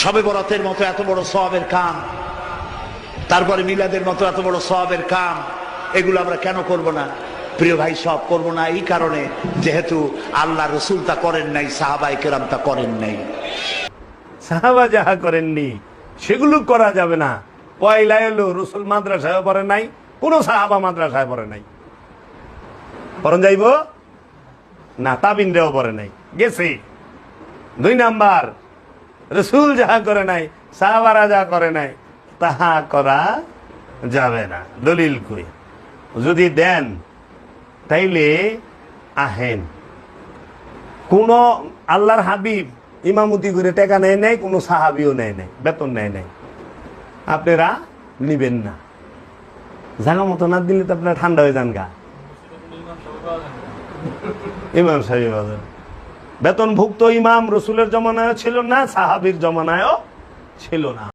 সবে বরাতের মতো এত বড় সবের কাম, তারপরে মিলাদের মতো এত বড় সবের কাম, এগুলো আমরা কেন করব না? প্রিয় ভাই, সব করব না এই কারণে যেহেতু আল্লাহ রসুল তা করেন নাই সাহাবাই কেরাম তা করেন নাই। সাহাবা যাহা করেননি, সেগুলো করা যাবে না। পয়লা এলো রসুল মাদ্রাসায় পড়ে নাই, কোন সাহাবা মাদ্রাসায় পড়ে নাই। পরন যাইব? না, তাবিনরেও পড়ে নাই। গেছে। দুই নাম্বার রসুল যাহা করে নাই, সাহাবারা যা করে নাই, তাহা করা যাবে না। দলিল কই? যদি দেন, তাইলে আহেন। কোন আল্লাহর হাবিব ইমামতি করে টেকা নেয় নাই, কোনো সাহাবিও নেয় নাই, বেতন নেয় নাই। আপনারা নিবেন না। জাগা মতো না দিলে তো আপনারা ঠান্ডা হয়ে যান গা। ইমাম সাহেব বেতনভুক্ত ইমাম রসুলের জমানায় ছিল না সাহাবির জমানায়ও ছিল না।